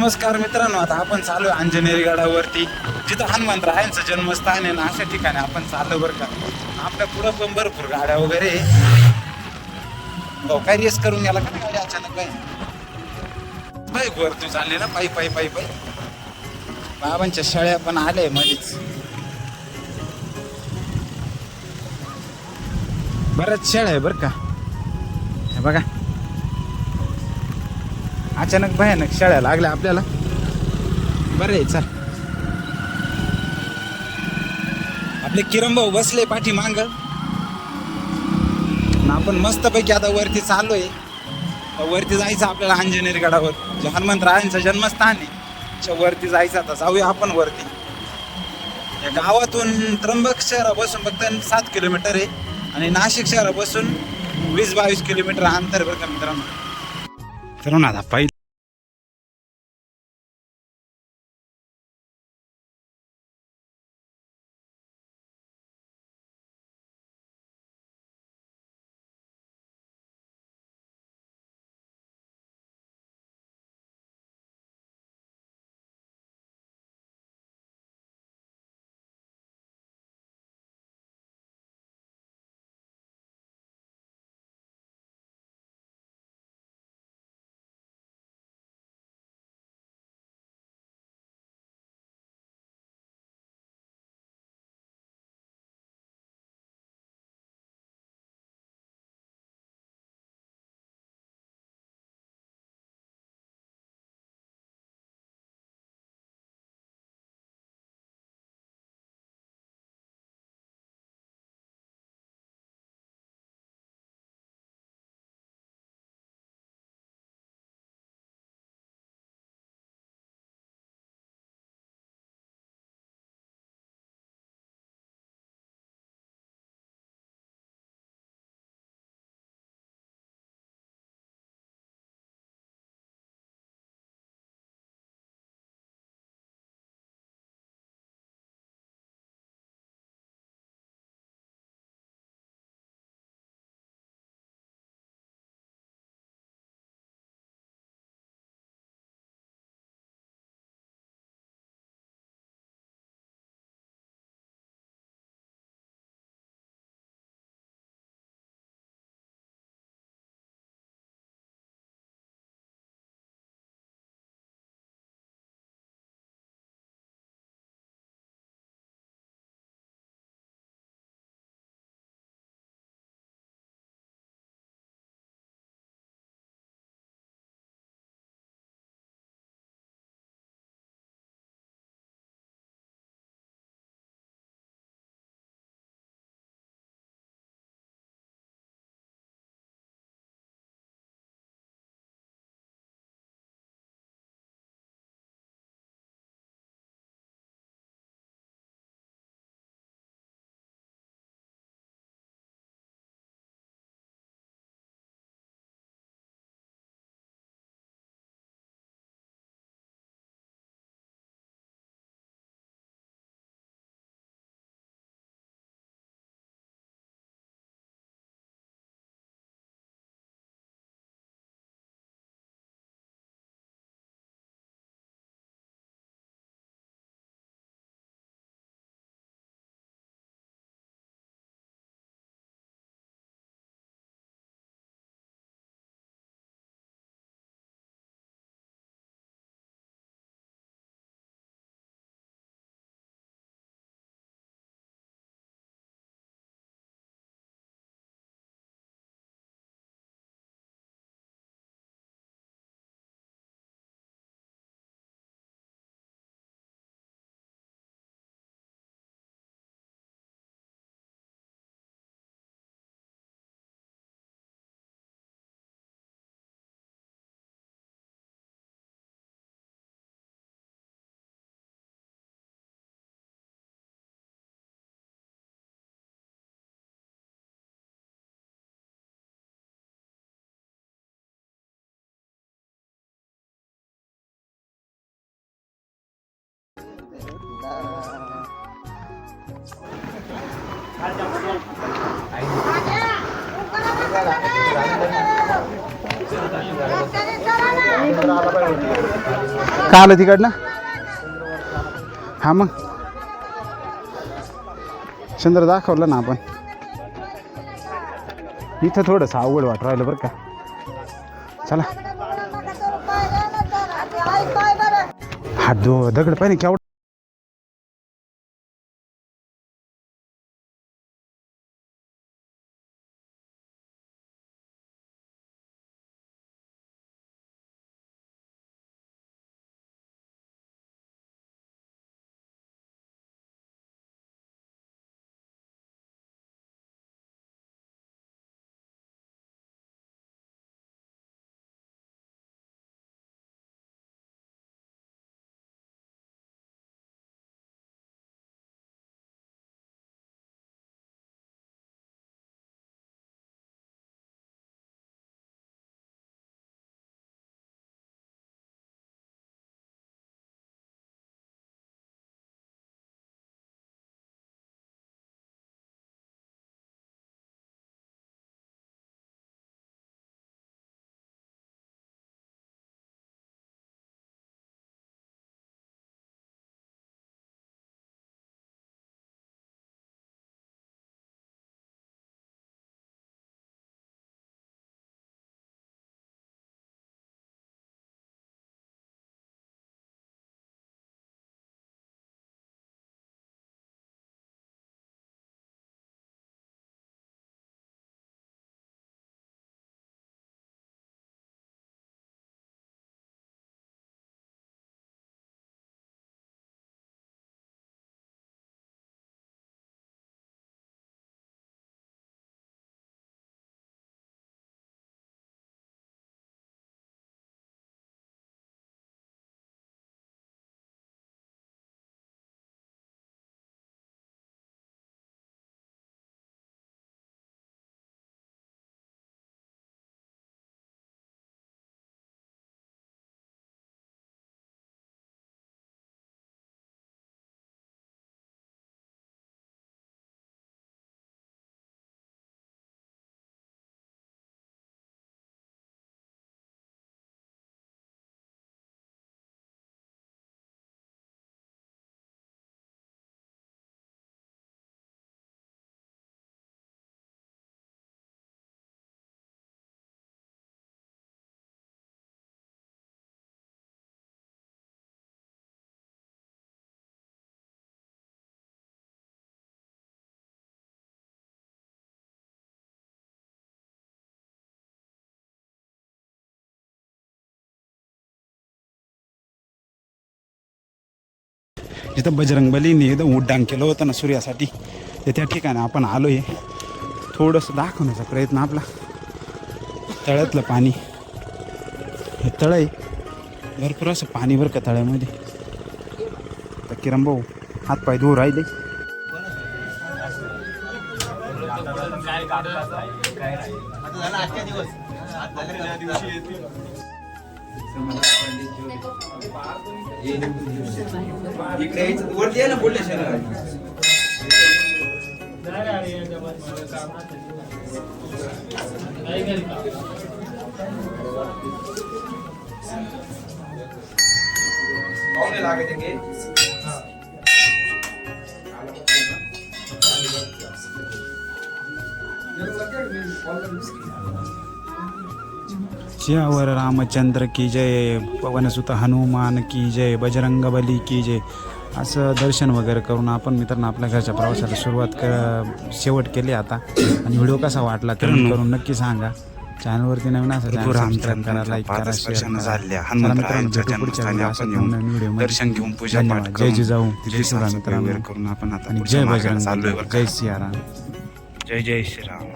नमस्कार मित्रांनो आता आपण चालू आहे अंजनेरी गडावरती. जिथं हनुमंतरायांचं जन्मस्थान आहे ना अशा ठिकाणी आपण चाललो बरं का. आपल्या पुढं पण भरपूर गाड्या वगैरे आहे. काय रेस करून गेला का नाही गाडी अचानक बाई? बाईक वर तू चालले ना पायी पायी पायी पायी. बाबांच्या शाळ्या पण आल्या मध्येच बऱ्याच शेळ्या आहे बरं का. हे बघा. अचानक भयानक शेळ्या लागल्या आपल्याला. बरं आहे चल. आपले किरण भाऊ बसले पाठी मांग आपण मस्तपैकी आता वरती चाललोय. वरती जायचं आपल्याला अंजनेरी गडावर. जे हनुमंतरायांचं जन्मस्थान आहे त्या वरती जायचं आता. जाऊया आपण वरती. या गावातून त्र्यंबक शहरापासून फक्त सात किलोमीटर आहे. आणि नाशिक शहरापासून वीस बावीस किलोमीटर अंतर आहे बरं का मित्रांनो. चलो ना आता का आलं तिकडनं? हा मग. चंद्र दाखवलं ना आपण. इथं थोडंसं अवघड वाट राहिलं बरं का. चला. हा दो दगड पाहिजे केवढा जिथं बजरंगबलीने एकदम उड्डाण केलं होतं ना सूर्यासाठी. तर त्या ठिकाणी आपण आलो आहे थोडंसं दाखवण्याचा प्रयत्न आपला. तळ्यातलं पाणी. हे तळ आहे. भरपूर असं पाणी बरं का तळ्यामध्ये. तर किरण भाऊ हातपाय धुवू राहिले. इकडे वरती आहे ना बोलले पाहुणे लागे Thank you. सियावर रामचंद्र की जय पवनसुत हनुमान की जय बजरंग बली की जय. असं दर्शन वगैरे करून आपण मित्रांनो आपल्या घरच्या प्रवासाला सुरुवात कर शेवट केली आता. आणि व्हिडिओ कसा वाटला कमेंट करून नक्की सांगा. चॅनलवरती नवीन असं करा लाईक करा शेअर करा. झाल्या. चला मित्रांनो, भेटू पुढच्या व्हिडिओ अशाच नवनवीन व्हिडिओमध्ये. दर्शन घेऊन पूजा. पाठ जय करून जिजाऊ. जय जय शिवराम मित्रांनो. जय बजरंग. जय सियाराम. जय जय श्रीराम.